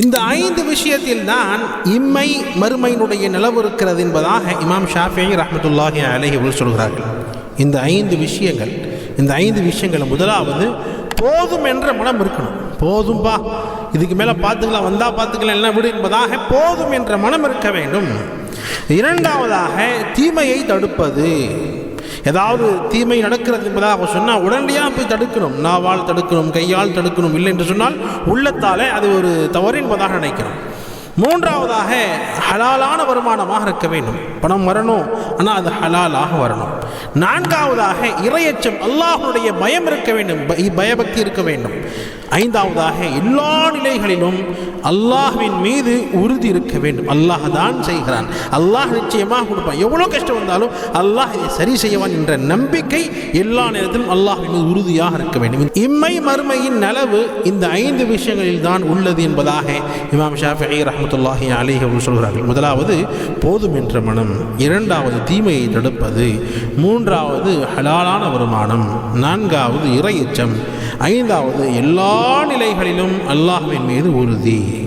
இந்த ஐந்து விஷயத்தில் தான் இம்மை மறுமையினுடைய நிலவு இருக்கிறது என்பதாக இமாம் ஷாஃபி ரஹமத்துல்லாஹி அலைஹி அவர்கள் சொல்கிறார்கள். இந்த ஐந்து விஷயங்கள் இந்த ஐந்து விஷயங்கள் முதலாவது போதும் என்ற மனம் இருக்கணும். போதும்பா இதுக்கு மேலே பார்த்துக்கலாம் வந்தால் பார்த்துக்கலாம் எல்லாம் விடு என்பதாக போதும் என்ற மனம் இருக்க வேண்டும். இரண்டாவதாக தீமையை தடுப்பது. ஏதாவது தீமை நடக்கிறது என்பதாக சொன்னால் உடனடியாக போய் தடுக்கணும். நாவால் தடுக்கணும் கையால் தடுக்கணும் இல்லை என்று சொன்னால் உள்ளத்தாலே அது ஒரு தவறு என்பதாக நினைக்கிறோம். மூன்றாவதாக ஹலாலான வருமானமாக இருக்க வேண்டும். பணம் வரணும் ஆனால் அது ஹலாலாக வரணும். நான்காவதாக இறையச்சம் அல்லாஹனுடைய பயம் இருக்க வேண்டும் பய- பயபக்தி இருக்க வேண்டும். ஐந்தாவதாக எல்லா நிலைகளிலும் அல்லாஹ்வின் மீது உறுதி இருக்க வேண்டும். அல்லாஹ் தான் செய்கிறான். அல்லாஹ் நிச்சயமாக கொடுப்பான். எவ்வளோ கஷ்டம் வந்தாலும் அல்லாஹ் இதை சரி செய்வான் என்ற நம்பிக்கை எல்லா நேரத்திலும் அல்லாஹ்வின் மீது உறுதியாக இருக்க வேண்டும். இம்மை மறுமையின் நலவு இந்த ஐந்து விஷயங்களில் தான் உள்ளது என்பதாக இமாம் ஷாஃபி ரஹமத்துல்லாஹி அலிஹ் அவர்கள் சொல்கிறார்கள். முதலாவது போதும் என்ற மனம். இரண்டாவது தீமையை தடுப்பது. மூன்றாவது ஹலாலான வருமானம். நான்காவது இறையச்சம் ஐந்தாவது எல்லா நிலைகளிலும் அல்லாஹ்வின் மீது உறுதி.